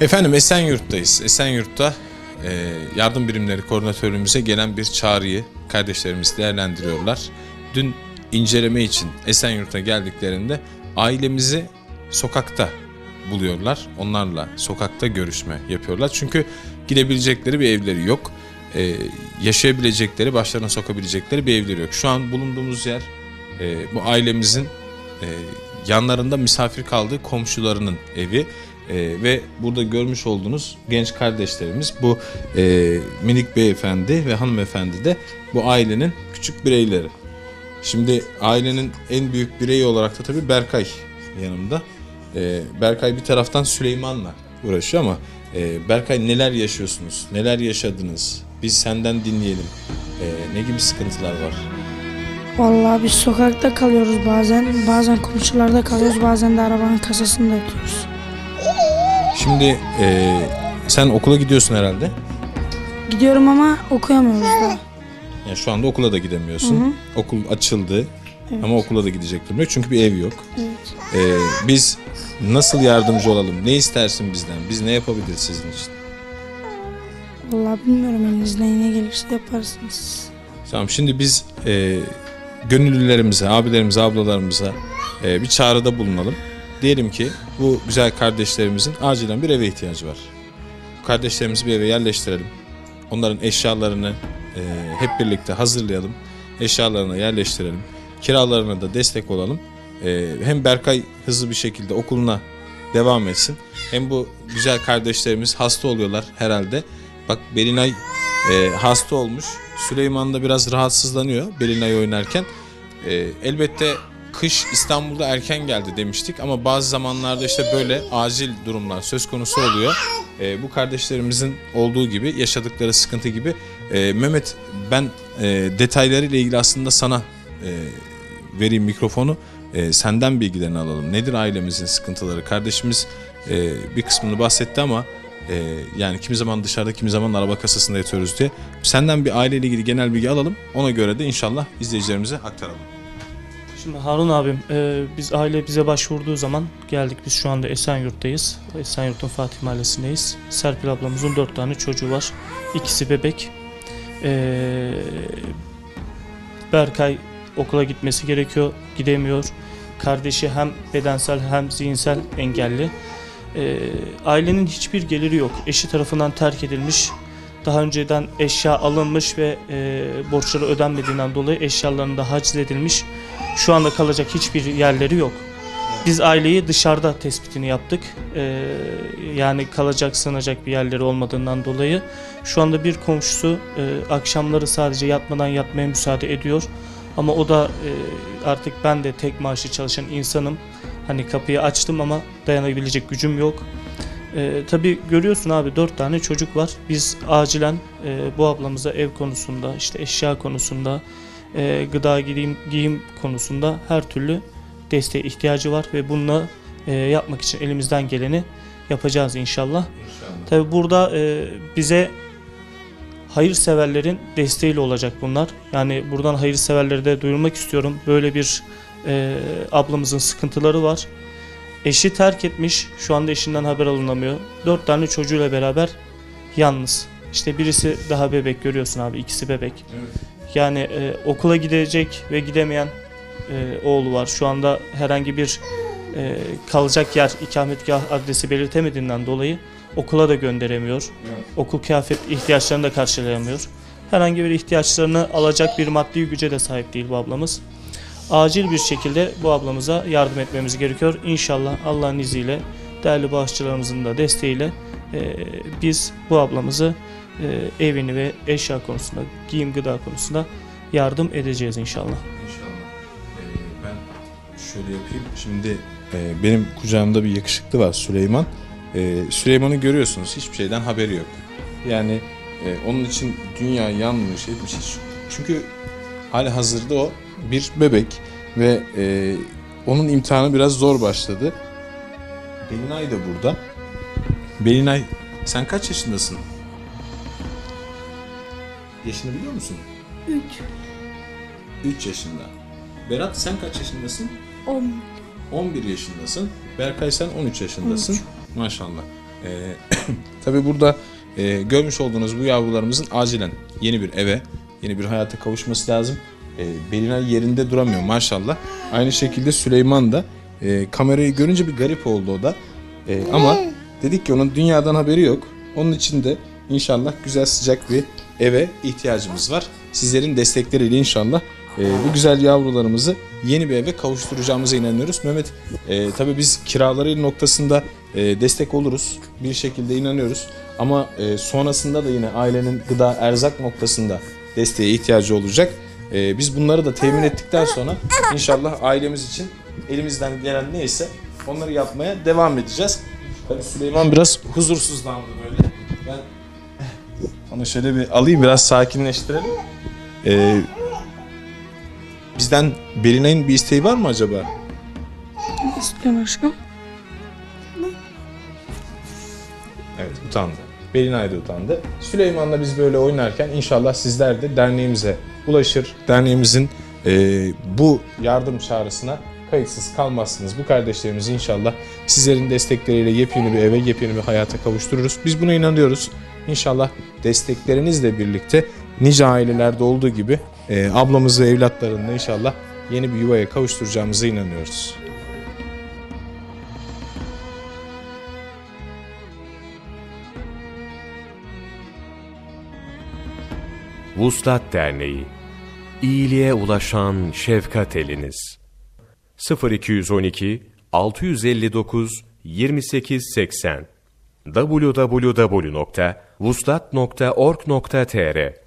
Efendim Esenyurt'tayız. Esenyurt'ta e, yardım birimleri koordinatörümüze gelen bir çağrıyı kardeşlerimiz değerlendiriyorlar. Dün inceleme için Esenyurt'a geldiklerinde ailemizi sokakta buluyorlar. Onlarla sokakta görüşme yapıyorlar. Çünkü gidebilecekleri bir evleri yok. E, yaşayabilecekleri, başlarına sokabilecekleri bir evleri yok. Şu an bulunduğumuz yer e, bu ailemizin e, yanlarında misafir kaldığı komşularının evi E, ve burada görmüş olduğunuz genç kardeşlerimiz bu e, minik beyefendi ve hanımefendi de bu ailenin küçük bireyleri. Şimdi ailenin en büyük bireyi olarak da tabii Berkay yanımda. E, Berkay bir taraftan Süleyman'la uğraşıyor ama e, Berkay neler yaşıyorsunuz, neler yaşadınız? Biz senden dinleyelim. E, ne gibi sıkıntılar var? Vallahi biz sokakta kalıyoruz bazen. Bazen komşularda kalıyoruz. Bazen de arabanın kasasında yatıyoruz. Şimdi e, sen okula gidiyorsun herhalde. Gidiyorum ama okuyamıyoruz da. Yani şu anda okula da gidemiyorsun. Okul açıldı ama okula da gidecek durum yok çünkü bir ev yok. Ee, biz nasıl yardımcı olalım? Ne istersin bizden? Biz ne yapabiliriz sizin için? Vallahi bilmiyorum elinizden ne gelirse yaparsınız. Tamam şimdi biz e, gönüllülerimize, abilerimize, ablalarımıza e, bir çağrıda bulunalım. Diyelim ki bu güzel kardeşlerimizin acilen bir eve ihtiyacı var. Kardeşlerimizi bir eve yerleştirelim. Onların eşyalarını e, hep birlikte hazırlayalım. Eşyalarını yerleştirelim. Kiralarına da destek olalım. E, hem Berkay hızlı bir şekilde okuluna devam etsin. Hem bu güzel kardeşlerimiz hasta oluyorlar herhalde. Bak Belinay e, hasta olmuş. Süleyman da biraz rahatsızlanıyor Belinay oynarken. E, elbette kış İstanbul'da erken geldi demiştik ama bazı zamanlarda işte böyle acil durumlar söz konusu oluyor. E, bu kardeşlerimizin olduğu gibi yaşadıkları sıkıntı gibi. E, Mehmet ben e, detaylarıyla ilgili aslında sana e, vereyim mikrofonu. E, senden bilgilerini alalım. Nedir ailemizin sıkıntıları? Kardeşimiz e, bir kısmını bahsetti ama e, yani kimi zaman dışarıda kimi zaman araba kasasında yatıyoruz diye. Senden bir aileyle ilgili genel bilgi alalım. Ona göre de inşallah izleyicilerimize aktaralım. Şimdi Harun abim, e, biz aile bize başvurduğu zaman geldik. Biz şu anda Esenyurt'tayız. Esenyurt'un Fatih Mahallesi'ndeyiz. Serpil ablamızın dört tane çocuğu var. İkisi bebek. E, Berkay okula gitmesi gerekiyor, gidemiyor. Kardeşi hem bedensel hem zihinsel engelli. E, ailenin hiçbir geliri yok. Eşi tarafından terk edilmiş. Daha önceden eşya alınmış ve e, borçları ödenmediğinden dolayı eşyalarını da haciz edilmiş. Şu anda kalacak hiçbir yerleri yok. Biz aileyi dışarıda tespitini yaptık. Ee, yani kalacak, sığınacak bir yerleri olmadığından dolayı. Şu anda bir komşusu e, akşamları sadece yatmadan yatmaya müsaade ediyor. Ama o da e, artık ben de tek maaşlı çalışan insanım. Hani kapıyı açtım ama dayanabilecek gücüm yok. Ee, tabii görüyorsun abi dört tane çocuk var. Biz acilen e, bu ablamıza ev konusunda, işte eşya konusunda, e, gıda giyim, giyim konusunda her türlü desteğe ihtiyacı var ve bununla e, yapmak için elimizden geleni yapacağız inşallah. Tabi burada e, bize hayırseverlerin desteğiyle olacak bunlar. Yani buradan hayırseverleri de duyurmak istiyorum. Böyle bir e, ablamızın sıkıntıları var. Eşi terk etmiş. Şu anda eşinden haber alınamıyor. Dört tane çocuğuyla beraber yalnız. İşte birisi daha bebek görüyorsun abi. ikisi bebek. Yani e, okula gidecek ve gidemeyen e, oğlu var. Şu anda herhangi bir e, kalacak yer, ikametgah adresi belirtemediğinden dolayı okula da gönderemiyor. Okul kıyafet ihtiyaçlarını da karşılayamıyor. Herhangi bir ihtiyaçlarını alacak bir maddi güce de sahip değil bu ablamız. Acil bir şekilde bu ablamıza yardım etmemiz gerekiyor. İnşallah Allah'ın izniyle değerli bağışçılarımızın da desteğiyle e, biz bu ablamızı e, evini ve eşya konusunda, giyim gıda konusunda yardım edeceğiz inşallah. İnşallah. Ee, ben şöyle yapayım. Şimdi e, benim kucağımda bir yakışıklı var Süleyman. Ee, Süleyman'ı görüyorsunuz. Hiçbir şeyden haberi yok. Yani e, onun için dünya yanmış etmiş. Hiç. Çünkü hali hazırda o bir bebek ve e, onun imtihanı biraz zor başladı. Belinay da burada. Belinay sen kaç yaşındasın? Yaşını biliyor musun? 3, 3 yaşında. Berat sen kaç yaşındasın? 10, 11 yaşındasın. Berkay sen 13 yaşındasın. 13. Maşallah. Ee, tabii burada e, görmüş olduğunuz bu yavrularımızın acilen yeni bir eve, yeni bir hayata kavuşması lazım. E, Belinay yerinde duramıyor maşallah. Aynı şekilde Süleyman da e, kamerayı görünce bir garip oldu o da. E, ama dedik ki onun dünyadan haberi yok. Onun için de inşallah güzel sıcak bir eve ihtiyacımız var. Sizlerin destekleriyle inşallah e, bu güzel yavrularımızı yeni bir eve kavuşturacağımıza inanıyoruz. Mehmet e, tabii biz kiraları noktasında e, destek oluruz. Bir şekilde inanıyoruz. Ama e, sonrasında da yine ailenin gıda erzak noktasında desteğe ihtiyacı olacak. E, biz bunları da temin ettikten sonra inşallah ailemiz için elimizden gelen neyse onları yapmaya devam edeceğiz. Tabii Süleyman biraz huzursuzlandı böyle. Ben onu şöyle bir alayım biraz sakinleştirelim. E, bizden Belinay'ın bir isteği var mı acaba? Ne istiyorsun aşkım? Evet utandı. Belinay da utandı. Süleyman'la biz böyle oynarken inşallah sizler de derneğimize ulaşır. Derneğimizin e, bu yardım çağrısına kayıtsız kalmazsınız. Bu kardeşlerimizi inşallah sizlerin destekleriyle yepyeni bir eve, yepyeni bir hayata kavuştururuz. Biz buna inanıyoruz. İnşallah desteklerinizle birlikte nice ailelerde olduğu gibi e, ablamızı, evlatlarını inşallah yeni bir yuvaya kavuşturacağımıza inanıyoruz. Vuslat Derneği. İyiliğe ulaşan şefkat eliniz. 0212 659 2880 www.vuslat.org.tr